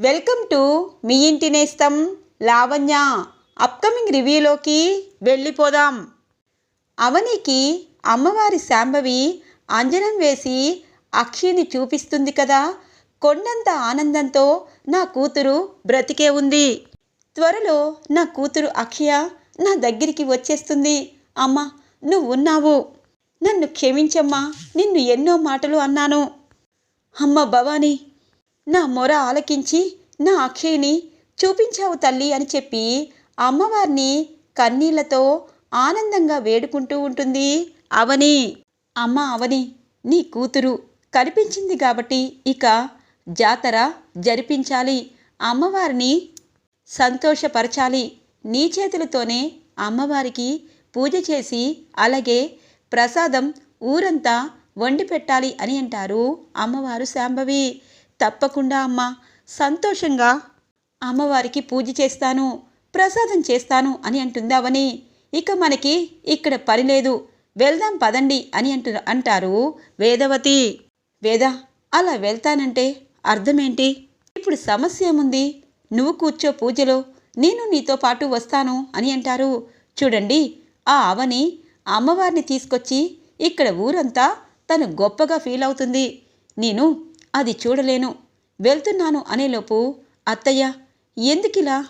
Welcome to me ఇంటి నేస్తం Lavanya. Upcoming రివ్యూలోకి వెళ్ళిపోదాం. అవనికి అమ్మవారి శాంభవి అంజనం వేసి అక్షిని చూపిస్తుంది కదా కొండంత ఆనందంతో నా కూతురు బ్రతికే ఉంది. త్వరలో నా కూతురు అక్షయ నా దగ్గరికి వచ్చేస్తుంది. అమ్మ నువ్వు ఉన్నావు. నన్ను క్షమించమ్మా నిన్ను ఎన్నో మాటలు అన్నాను. అమ్మ భవానీ నా మొర ఆలకించి నా అక్షయ్ని చూపించావు తల్లి అని చెప్పి అమ్మవారిని కన్నీళ్ళతో ఆనందంగా వేడుకుంటూ ఉంటుంది. అవని అమ్మ అవని నీ కూతురు కనిపించింది కాబట్టి ఇక జాతర జరిపించాలి. అమ్మవారిని సంతోషపరచాలి. నీ చేతులతోనే అమ్మవారికి పూజ చేసి అలాగే ప్రసాదం ఊరంతా వండి పెట్టాలి అని అంటారు అమ్మవారు శాంభవి. తప్పకుండా అమ్మ. సంతోషంగా. అమ్మవారికి పూజ చేస్తాను ప్రసాదం చేస్తాను అని అంటుంది అవని ఇక మనకి ఇక్కడ పని లేదు. వెళ్దాం పదండి అని అంటు అంటారు వేదవతి. వేద అలా వెళ్తానంటే అర్థమేంటి? ఇప్పుడు సమస్య ఏముంది? నువ్వు కూర్చో పూజలో. నేను నీతో పాటు వస్తాను అని అంటారు. చూడండి ఆ అవని అమ్మవారిని తీసుకొచ్చి ఇక్కడ ఊరంతా తను గొప్పగా ఫీల్ అవుతుంది నేను అది చూడలేను. వెళ్తున్నాను అనేలోపు అత్తయ్య ఎందుకిలా?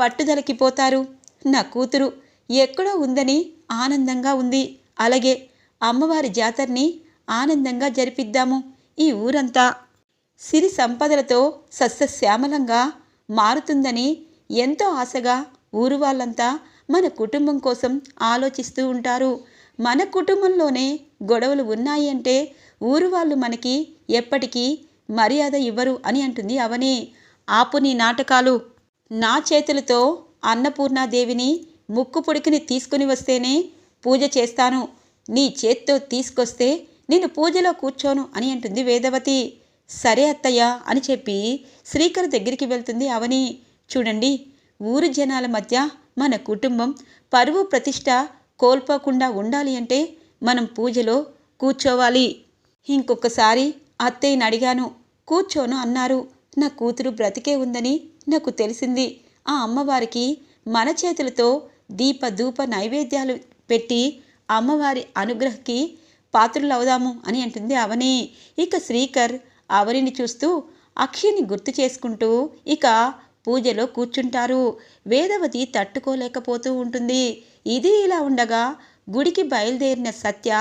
పట్టుదలకి పోతారు. నా కూతురు ఎక్కడో ఉందని ఆనందంగా ఉంది. అలాగే అమ్మవారి జాతరని ఆనందంగా జరిపిద్దాము ఈ ఊరంతా. సిరి సంపదలతో సస్యశ్యామలంగా మారుతుందని ఎంతో ఆశగా ఊరు వాళ్ళంతా మన కుటుంబం కోసం ఆలోచిస్తూ ఉంటారు. మన కుటుంబంలోనే గొడవలు ఉన్నాయి అంటే ఊరు వాళ్ళు మనకి ఎప్పటికీ మర్యాద ఇవ్వరు అని అంటుంది అవని. ఆపు నీ నాటకాలు. నా చేతులతో అన్నపూర్ణాదేవిని ముక్కు పుడికిని తీసుకుని వస్తేనే పూజ చేస్తాను. నీ చేత్తో తీసుకొస్తే నేను పూజలో కూర్చోను అని అంటుంది వేదవతి. సరే అత్తయ్య అని చెప్పి శ్రీకర్ దగ్గరికి వెళ్తుంది అవని. చూడండి ఊరు జనాల మధ్య మన కుటుంబం పరువు ప్రతిష్ట కోల్పోకుండా ఉండాలి అంటే మనం పూజలో కూర్చోవాలి. ఇంకొకసారి అత్తయ్యని అడిగాను. కూర్చోను అన్నారు. నా కూతురు బ్రతికే ఉందని నాకు తెలిసింది. ఆ అమ్మవారికి మన చేతులతో దీప ధూప నైవేద్యాలు పెట్టి అమ్మవారి అనుగ్రహకి పాత్రులవుదాము అని అంటుంది అవని. ఇక శ్రీకర్ అవనిని చూస్తూ అక్షిని గుర్తు చేసుకుంటూ ఇక పూజలో కూర్చుంటారు. వేదవతి తట్టుకోలేకపోతూ ఉంటుంది. ఇది ఇలా ఉండగా గుడికి బయలుదేరిన సత్య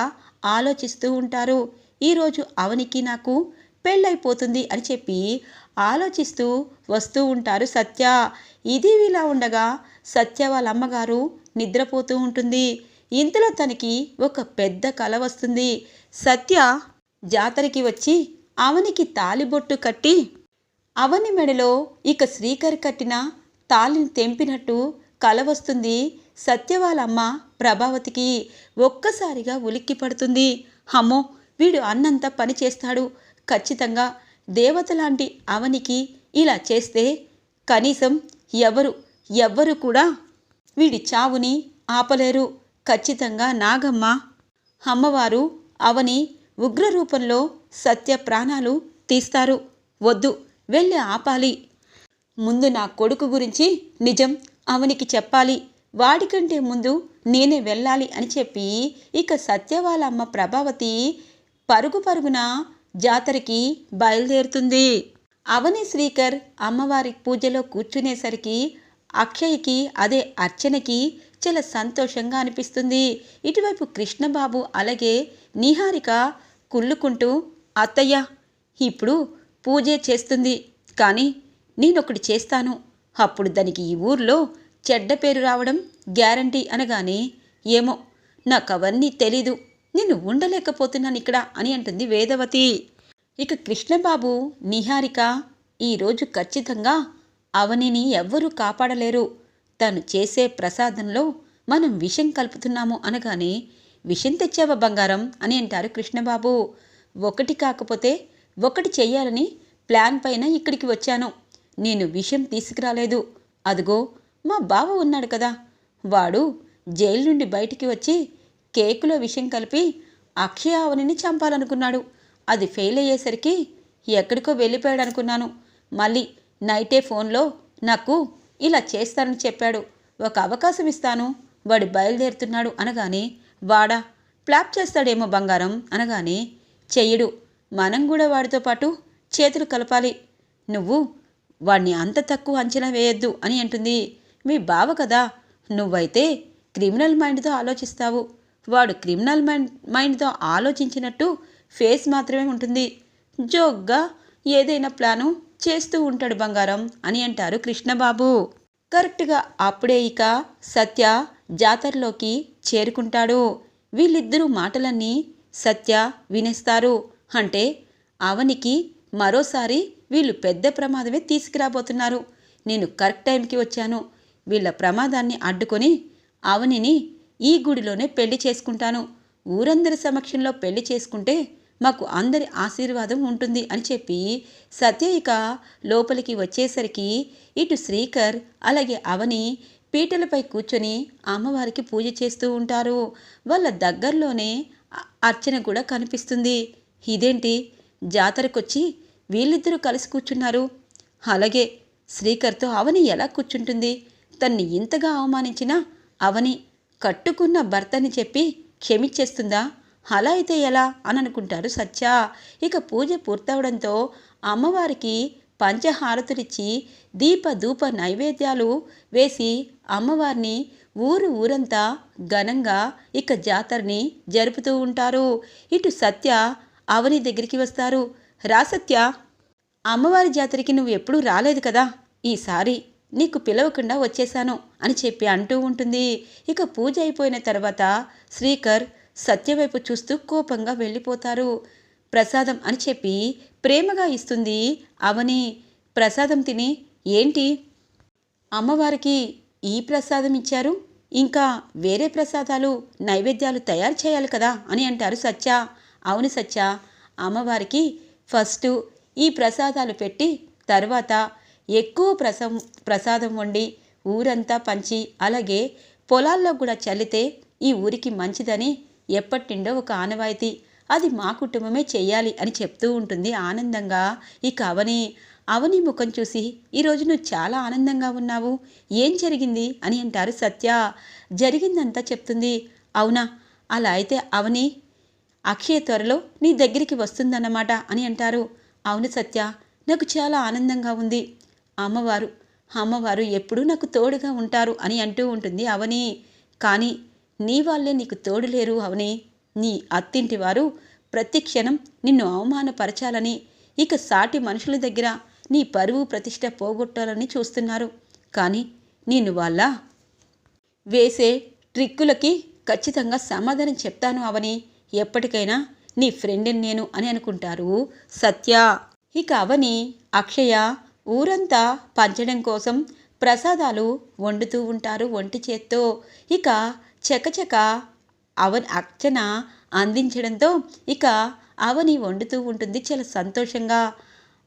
ఆలోచిస్తూ ఉంటారు. ఈరోజు అవనికి నాకు పెళ్ళైపోతుంది అని చెప్పి ఆలోచిస్తూ వస్తూ ఉంటారు సత్య. ఇది ఇలా ఉండగా సత్య వాళ్ళ అమ్మగారు నిద్రపోతూ ఉంటుంది. ఇంతలో తనకి ఒక పెద్ద కల వస్తుంది. సత్య జాతరకి వచ్చి అవనికి తాలిబొట్టు కట్టి అవని మెడలో ఇక శ్రీకర్ కట్టిన తాలిని తెంపినట్టు కల వస్తుంది సత్య అమ్మ ప్రభావతికి. ఒక్కసారిగా ఉలిక్కి పడుతుంది అమ్మో వీడు అన్నంత పని చేస్తాడు. ఖచ్చితంగా దేవత లాంటి అవనికి ఇలా చేస్తే కనీసం ఎవరు ఎవ్వరు కూడా వీడి చావుని ఆపలేరు. ఖచ్చితంగా నాగమ్మ అమ్మవారు అవని ఉగ్ర రూపంలో సత్య ప్రాణాలు తీస్తారు. వద్దు వెళ్ళి ఆపాలి. ముందు నా కొడుకు గురించి నిజం అవనికి చెప్పాలి. వాడికంటే ముందు నేనే వెళ్ళాలి అని చెప్పి ఇక సత్యవాలమ్మ అమ్మ ప్రభావతి పరుగు పరుగున జాతరకి బయలుదేరుతుంది. అవని శ్రీకర్ అమ్మవారి పూజలో కూర్చునేసరికి అక్షయ్కి అదే అర్చనకి చాలా సంతోషంగా అనిపిస్తుంది. ఇటువైపు కృష్ణబాబు అలాగే నిహారిక కుళ్ళుకుంటూ అత్తయ్య ఇప్పుడు పూజే చేస్తుంది కానీ నేనొకటి చేస్తాను. అప్పుడు దానికి ఈ ఊర్లో చెడ్డ పేరు రావడం గ్యారంటీ అనగానే ఏమో నాకు అవన్నీ తెలీదు. నేను ఉండలేకపోతున్నాను ఇక్కడ అని అంటుంది వేదవతి. ఇక కృష్ణబాబు నిహారిక ఈరోజు ఖచ్చితంగా అవనిని ఎవ్వరూ కాపాడలేరు. తను చేసే ప్రసాదంలో మనం విషం కలుపుతున్నాము అనగానే విషం తెచ్చావా బంగారం? అని అంటారు కృష్ణబాబు. ఒకటి కాకపోతే ఒకటి చెయ్యాలని ప్లాన్ పైన ఇక్కడికి వచ్చాను. నేను విషం తీసుకురాలేదు. అదిగో మా బావ ఉన్నాడు కదా. వాడు జైలు నుండి బయటికి వచ్చి కేకులో విషయం కలిపి అక్షయ అవనిని చంపాలనుకున్నాడు. అది ఫెయిల్ అయ్యేసరికి ఎక్కడికో వెళ్ళిపోయాడు అనుకున్నాను మళ్ళీ నైటే ఫోన్లో నాకు ఇలా చేస్తానని చెప్పాడు. ఒక అవకాశం ఇస్తాను వాడు బయలుదేరుతున్నాడు అనగానే వాడా ప్లాప్ చేస్తాడేమో బంగారం అనగానే చెయ్యడు మనం కూడా వాడితో పాటు చేతులు కలపాలి. నువ్వు వాడిని అంత తక్కువ అంచనా వేయొద్దు అని అంటుంది. మీ బావ కదా నువ్వైతే క్రిమినల్ మైండ్తో ఆలోచిస్తావు. వాడు క్రిమినల్ మైండ్ మైండ్తో ఆలోచించినట్టు ఫేస్ మాత్రమే ఉంటుంది. జోగ్గా ఏదైనా ప్లాను చేస్తూ ఉంటాడు బంగారం అని అంటారు కృష్ణబాబు. కరెక్ట్గా అప్పుడే ఇక సత్య జాతరలోకి చేరుకుంటాడు. వీళ్ళిద్దరూ మాటలన్నీ సత్య వినేస్తారు. అంటే అవనికి మరోసారి వీళ్ళు పెద్ద ప్రమాదమే తీసుకురాబోతున్నారు. నేను కరెక్ట్ టైంకి వచ్చాను. వీళ్ళ ప్రమాదాన్ని అడ్డుకొని అవనిని ఈ గుడిలోనే పెళ్ళి చేసుకుంటాను. ఊరందరి సమక్షంలో పెళ్ళి చేసుకుంటే మాకు అందరి ఆశీర్వాదం ఉంటుంది అని చెప్పి సత్యయిక లోపలికి వచ్చేసరికి ఇటు శ్రీకర్ అలాగే అవని పీటలపై కూర్చొని అమ్మవారికి పూజ చేస్తూ ఉంటారు. వాళ్ళ దగ్గరలోనే అర్చన కూడా కనిపిస్తుంది. ఇదేంటి? జాతరకొచ్చి వీళ్ళిద్దరూ కలిసి కూర్చున్నారు. అలాగే శ్రీకర్తో అవని ఎలా కూర్చుంటుంది? తన్ని ఇంతగా అవమానించినా అవని కట్టుకున్న భర్తని చెప్పి క్షమించేస్తుందా? అలా అయితే ఎలా? అని అనుకుంటారు సత్య. ఇక పూజ పూర్తవడంతో అమ్మవారికి పంచహారతులిచ్చి దీప ధూప నైవేద్యాలు వేసి అమ్మవారిని ఊరు ఊరంతా ఘనంగా ఇక జాతరని జరుపుతూ ఉంటారు. ఇటు సత్య అవని దగ్గరికి వస్తారు. రా సత్య అమ్మవారి జాతరకి నువ్వు ఎప్పుడూ రాలేదు కదా? ఈసారి నీకు పిలవకుండా వచ్చేశాను అని చెప్పి అంటూ ఉంటుంది. ఇక పూజ అయిపోయిన తర్వాత శ్రీకర్ సత్యవైపు చూస్తూ కోపంగా వెళ్ళిపోతారు. ప్రసాదం అని చెప్పి ప్రేమగా ఇస్తుంది అవని. ప్రసాదం తిని ఏంటి? అమ్మవారికి ఈ ప్రసాదం ఇచ్చారు? ఇంకా వేరే ప్రసాదాలు నైవేద్యాలు తయారు చేయాలి కదా? అని అంటారు సత్య. అవును సత్య అమ్మవారికి ఫస్ట్ ఈ ప్రసాదాలు పెట్టి తర్వాత ఎక్కువ ప్రసం ప్రసాదం వండి ఊరంతా పంచి అలాగే పొలాల్లో కూడా చల్లితే ఈ ఊరికి మంచిదని ఎప్పటిండో ఒక ఆనవాయితీ. అది మా కుటుంబమే చెయ్యాలి అని చెప్తూ ఉంటుంది ఆనందంగా. ఇక అవని అవని ముఖం చూసి ఈరోజు నువ్వు చాలా ఆనందంగా ఉన్నావు. ఏం జరిగింది? అని అంటారు సత్య. జరిగిందంతా చెప్తుంది. అవునా? అలా అయితే అవని అక్షయ త్వరలో నీ దగ్గరికి వస్తుందన్నమాట అని అంటారు. అవును సత్య. నాకు చాలా ఆనందంగా ఉంది. అమ్మవారు అమ్మవారు ఎప్పుడూ నాకు తోడుగా ఉంటారు అని అంటూ ఉంటుంది అవని. కానీ నీ వాళ్ళే నీకు తోడు లేరు అవని. నీ అత్తింటి వారు ప్రతి క్షణం నిన్ను అవమానపరచాలని ఇక సాటి మనుషుల దగ్గర నీ పరువు ప్రతిష్ట పోగొట్టాలని చూస్తున్నారు. కానీ నేను వాళ్ళ వేసే ట్రిక్కులకి ఖచ్చితంగా సమాధానం చెప్తాను అవని. ఎప్పటికైనా నీ ఫ్రెండ్ నేను అని అనుకుంటారు సత్య. ఇక అవని అక్షయ ఊరంతా పంచడం కోసం ప్రసాదాలు వండుతూ ఉంటారు ఒంటి చేత్తో. ఇక చకచక అవని అర్చన అందించడంతో ఇక అవని వండుతూ ఉంటుంది చాలా సంతోషంగా.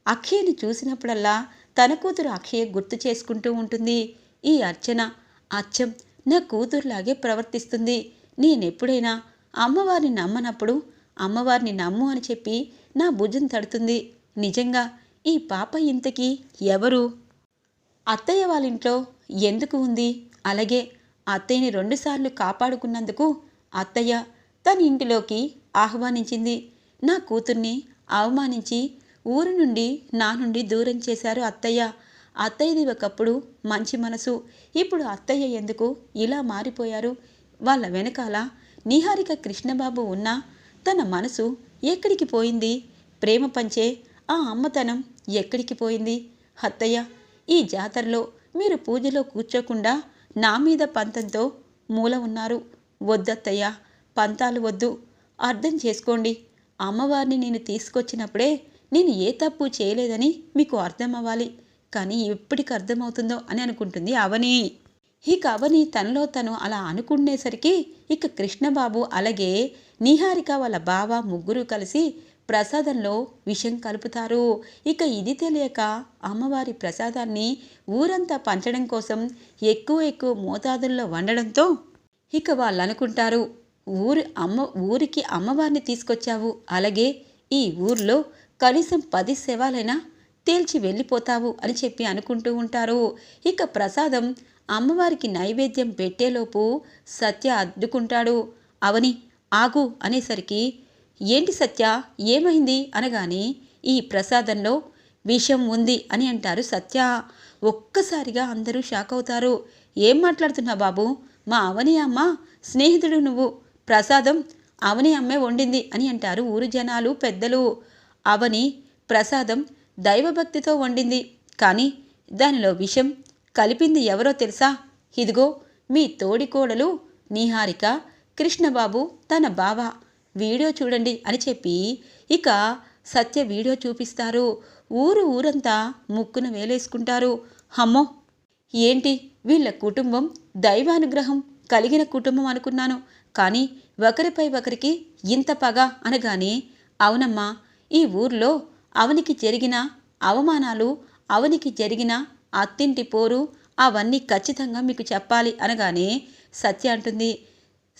అక్షయ్ని చూసినప్పుడల్లా తన కూతురు అక్షయ్ గుర్తు చేసుకుంటూ ఉంటుంది. ఈ అర్చన అచ్చం నా కూతురులాగే ప్రవర్తిస్తుంది. నేనెప్పుడైనా అమ్మవారిని నమ్మనప్పుడు అమ్మవారిని నమ్ము అని చెప్పి నా భుజం తడుతుంది. నిజంగా ఈ పాప ఇంతకీ ఎవరు? అత్తయ్య వాళ్ళ ఇంట్లో ఎందుకు ఉంది? అలాగే అత్తయ్యని రెండుసార్లు కాపాడుకున్నందుకు అత్తయ్య తన ఇంటిలోకి ఆహ్వానించింది. నా కూతుర్ని అవమానించి ఊరు నుండి నా నుండి దూరం చేశారు అత్తయ్య. అత్తయ్యది ఒకప్పుడు మంచి మనసు. ఇప్పుడు అత్తయ్య ఎందుకు ఇలా మారిపోయారు? వాళ్ళ వెనకాల నిహారిక కృష్ణబాబు ఉన్నా తన మనసు ఎక్కడికి పోయింది? ప్రేమ పంచే ఆ అమ్మతనం ఎక్కడికి పోయింది? అత్తయ్య ఈ జాతరలో మీరు పూజలో కూర్చోకుండా నా మీద పంతంతో మూల ఉన్నారు. వద్దత్తయ్య పంతాలు వద్దు. అర్థం చేసుకోండి. అమ్మవారిని నేను తీసుకొచ్చినప్పుడే నేను ఏ తప్పు చేయలేదని మీకు అర్థం అవ్వాలి కానీ ఎప్పటికి అర్థమవుతుందో అని అనుకుంటుంది అవని. ఇక అవని తనలో తను అలా అనుకునేసరికి ఇక కృష్ణబాబు అలాగే నిహారిక వాళ్ళ బావ ముగ్గురు కలిసి ప్రసాదంలో విషం కలుపుతారు. ఇక ఇది తెలియక అమ్మవారి ప్రసాదాన్ని ఊరంతా పంచడం కోసం ఎక్కువ ఎక్కువ మోతాదుల్లో వండడంతో ఇక వాళ్ళు అనుకుంటారు అమ్మ ఊరికి అమ్మవారిని తీసుకొచ్చావు. అలాగే ఈ ఊర్లో కనీసం పది శవాలైనా తేల్చి వెళ్ళిపోతావు అని చెప్పి అనుకుంటూ ఉంటారు. ఇక ప్రసాదం అమ్మవారికి నైవేద్యం పెట్టేలోపు సత్య అడ్డుకుంటాడు అవని ఆగు అనేసరికి ఏంటి సత్య? ఏమైంది? అనగానే ఈ ప్రసాదంలో విషం ఉంది అని అంటారు సత్య. ఒక్కసారిగా అందరూ షాక్ అవుతారు. ఏం మాట్లాడుతున్నావు బాబు? మా అవని అమ్మ స్నేహితుడు నువ్వు. ప్రసాదం అవని అమ్మే వండింది అని అంటారు ఊరు జనాలు పెద్దలు. అవని ప్రసాదం దైవభక్తితో వండింది. కానీ దానిలో విషం కలిపింది ఎవరో తెలుసా? ఇదిగో మీ తోడికోడలు నీహారిక కృష్ణబాబు తన బావ. వీడియో చూడండి అని చెప్పి ఇక సత్య వీడియో చూపిస్తారు. ఊరు ఊరంతా ముక్కున వేలేసుకుంటారు. అమ్మో! ఏంటి? వీళ్ళ కుటుంబం దైవానుగ్రహం కలిగిన కుటుంబం అనుకున్నాను. కానీ ఒకరిపై ఒకరికి ఇంత పగ అనగానే అవునమ్మా ఈ ఊర్లో అవనికి జరిగిన అవమానాలు అవనికి జరిగిన అత్తింటి పోరు అవన్నీ ఖచ్చితంగా మీకు చెప్పాలి అనగానే సత్య అంటుంది.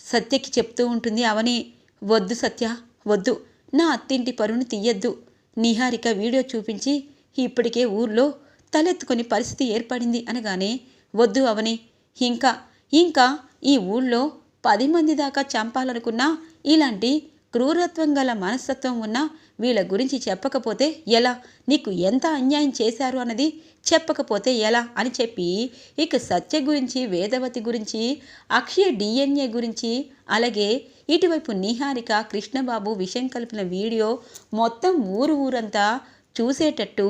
సత్యకి చెప్తూ ఉంటుంది అవని. వద్దు సత్య వద్దు. నా అత్తింటి పరును తీయద్దు. నిహారిక వీడియో చూపించి ఇప్పటికే ఊర్లో తలెత్తుకొని పరిస్థితి ఏర్పడింది అనగానే వద్దు అవని. ఇంకా ఇంకా ఈ ఊళ్ళో పది మంది దాకా చంపాలనుకున్నా ఇలాంటి క్రూరత్వం గల మనస్తత్వం ఉన్న వీళ్ళ గురించి చెప్పకపోతే ఎలా? నీకు ఎంత అన్యాయం చేశారు అన్నది చెప్పకపోతే ఎలా అని చెప్పి ఇక సత్య గురించి వేదవతి గురించి అక్షయ డిఎన్ఏ గురించి అలాగే ఇటువైపు నిహారిక కృష్ణబాబు విషయం కలిపిన వీడియో మొత్తం ఊరు ఊరంతా చూసేటట్టు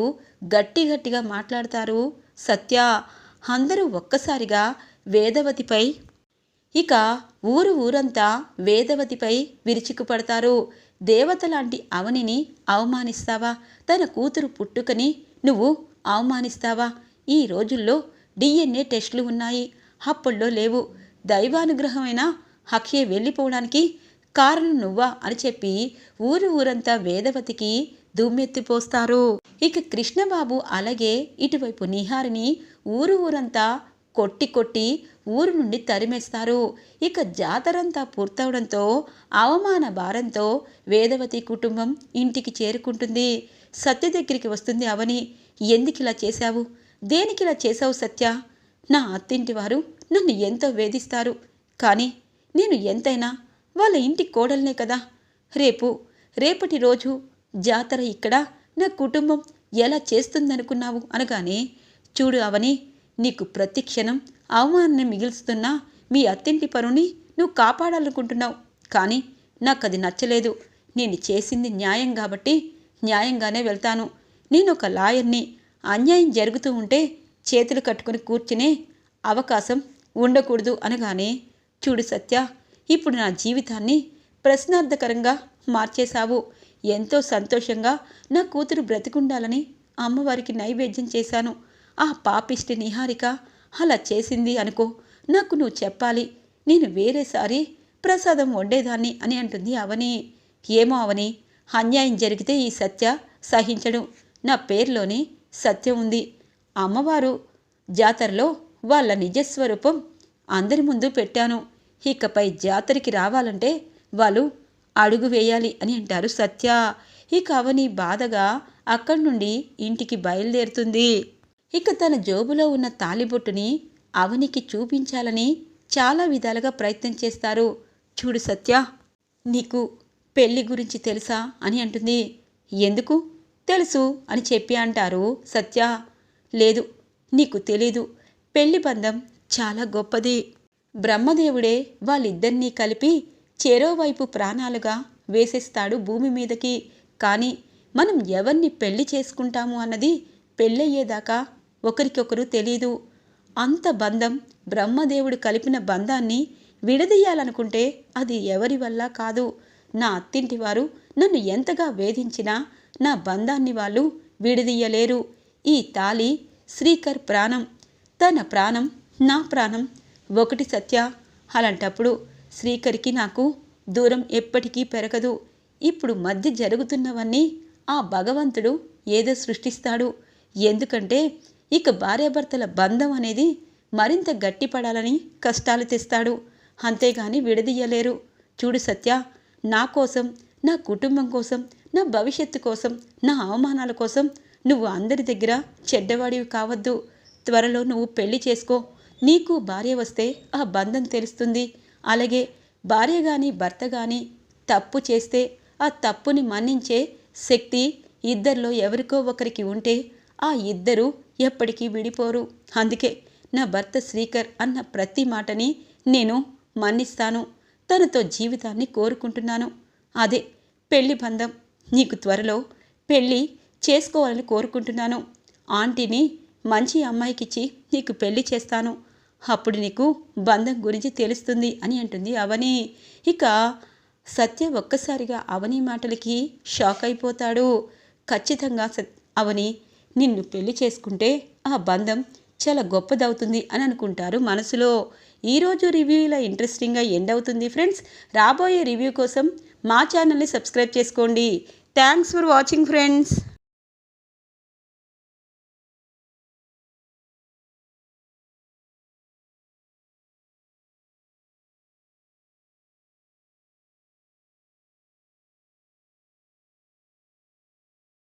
గట్టి గట్టిగా మాట్లాడతారు. సత్య అందరూ ఒక్కసారిగా వేదవతిపై ఇక ఊరు ఊరంతా వేదవతిపై విరుచుకుపడతారు. దేవత లాంటి అవనిని అవమానిస్తావా? తన కూతురు పుట్టుకని నువ్వు అవమానిస్తావా? ఈ రోజుల్లో డిఎన్ఏ టెస్టులు ఉన్నాయి. అప్పుల్లో లేవు. దైవానుగ్రహమైన హక్యే వెళ్ళిపోవడానికి కారణం నువ్వా అని చెప్పి ఊరు ఊరంతా వేదవతికి దుమ్మెత్తిపోస్తారు. ఇక కృష్ణబాబు అలాగే ఇటువైపు నిహారిని ఊరు ఊరంతా కొట్టి కొట్టి ఊరు నుండి తరిమేస్తారు. ఇక జాతరంతా పూర్తవడంతో అవమాన భారంతో వేదవతి కుటుంబం ఇంటికి చేరుకుంటుంది. సత్య దగ్గరికి వస్తుంది అవని ఎందుకిలా చేశావు? దేనికిలా చేశావు సత్య? నా అత్తింటి వారు నన్ను ఎంతో వేధిస్తారు. కానీ నేను ఎంతైనా వాళ్ళ ఇంటి కోడల్నే కదా. రేపు రేపటి రోజు జాతర ఇక్కడ. నా కుటుంబం ఎలా చేస్తుందనుకున్నావు? అనగానే చూడు అవని నీకు ప్రతి క్షణం అవమానాన్ని మిగిల్స్తున్న మీ అత్తింటి పరుని నువ్వు కాపాడాలనుకుంటున్నావు. కానీ నాకు అది నచ్చలేదు. నేను చేసింది న్యాయం కాబట్టి న్యాయంగానే వెళ్తాను. నేను ఒక లాయర్ని. అన్యాయం జరుగుతూ ఉంటే చేతులు కట్టుకుని కూర్చునే అవకాశం ఉండకూడదు అనగానే చూడు సత్య ఇప్పుడు నా జీవితాన్ని ప్రశ్నార్థకరంగా మార్చేశావు. ఎంతో సంతోషంగా నా కూతురు బ్రతికుండాలని అమ్మవారికి నైవేద్యం చేశాను. ఆ పాపిష్టి నిహారిక అలా చేసింది అనుకో నాకు నువ్వు చెప్పాలి. నేను వేరేసారి ప్రసాదం వండేదాన్ని అని అంటుంది అవని. ఏమో అవని అన్యాయం జరిగితే ఈ సత్య సహించడు. నా పేరులోనే సత్యం ఉంది. అమ్మవారు జాతరలో వాళ్ళ నిజస్వరూపం అందరి ముందు పెట్టాను. ఇకపై జాతరకి రావాలంటే వాళ్ళు అడుగు వేయాలి అని అంటారు సత్య. ఇక అవని బాధగా అక్కడి నుండి ఇంటికి బయలుదేరుతుంది. ఇక తన జోబులో ఉన్న తాలిబొట్టుని అవనికి చూపించాలని చాలా విధాలుగా ప్రయత్నం చేస్తారు. చూడు సత్య నీకు పెళ్ళి గురించి తెలుసా అని అంటుంది. ఎందుకు? తెలుసు అని చెప్పి అంటారు సత్య. లేదు నీకు తెలీదు. పెళ్ళి బంధం చాలా గొప్పది. బ్రహ్మదేవుడే వాళ్ళిద్దరినీ కలిపి చెరోవైపు ప్రాణాలుగా వేసేస్తాడు భూమి మీదకి. కానీ మనం ఎవరిని పెళ్ళి చేసుకుంటాము అన్నది పెళ్ళయ్యేదాకా ఒకరికొకరు తెలీదు. అంత బంధం బ్రహ్మదేవుడు కలిపిన బంధాన్ని విడదీయాలనుకుంటే అది ఎవరి వల్ల కాదు. నా అత్తింటి వారు నన్ను ఎంతగా వేధించినా నా బంధాన్ని వాళ్ళు విడదీయలేరు. ఈ తాలి శ్రీకర్ ప్రాణం. తన ప్రాణం నా ప్రాణం ఒకటి సత్య. అలాంటప్పుడు శ్రీకరికి నాకు దూరం ఎప్పటికీ పెరగదు. ఇప్పుడు మధ్య జరుగుతున్నవన్నీ ఆ భగవంతుడు ఏదో సృష్టిస్తాడు. ఎందుకంటే ఇక భార్యాభర్తల బంధం అనేది మరింత గట్టిపడాలని కష్టాలు తెస్తాడు. అంతేగాని విడదీయలేరు. చూడు సత్య నా కోసం నా కుటుంబం కోసం నా భవిష్యత్తు కోసం నా అవమానాల కోసం నువ్వు అందరి దగ్గర చెడ్డవాడివి కావద్దు. త్వరలో నువ్వు పెళ్ళి చేసుకో. నీకు భార్య వస్తే ఆ బంధం తెలుస్తుంది. అలాగే భార్య కానీ భర్త కానీ తప్పు చేస్తే ఆ తప్పుని మన్నించే శక్తి ఇద్దరిలో ఎవరికో ఒకరికి ఉంటే ఆ ఇద్దరు ఎప్పటికీ విడిపోరు. అందుకే నా భర్త శ్రీకర్ అన్న ప్రతి మాటని నేను మన్నిస్తాను. తనతో జీవితాన్ని కోరుకుంటున్నాను. అదే పెళ్ళి బంధం. నీకు త్వరలో పెళ్ళి చేసుకోవాలని కోరుకుంటున్నాను. ఆంటీని మంచి అమ్మాయికిచ్చి నీకు పెళ్ళి చేస్తాను. అప్పుడు నీకు బంధం గురించి తెలుస్తుంది అని అంటుంది అవని. ఇక సత్య ఒక్కసారిగా అవని మాటలకి షాక్ అయిపోతాడు. ఖచ్చితంగా సత్ అవని నిన్ను పెళ్ళి చేసుకుంటే ఆ బంధం చాలా గొప్పదవుతుంది అని అనుకుంటారు మనసులో. ఈరోజు రివ్యూ ఇలా ఇంట్రెస్టింగ్గా ఎండ్ అవుతుంది ఫ్రెండ్స్. రాబోయే రివ్యూ కోసం మా ఛానల్ని సబ్స్క్రైబ్ చేసుకోండి. Thanks for watching friends.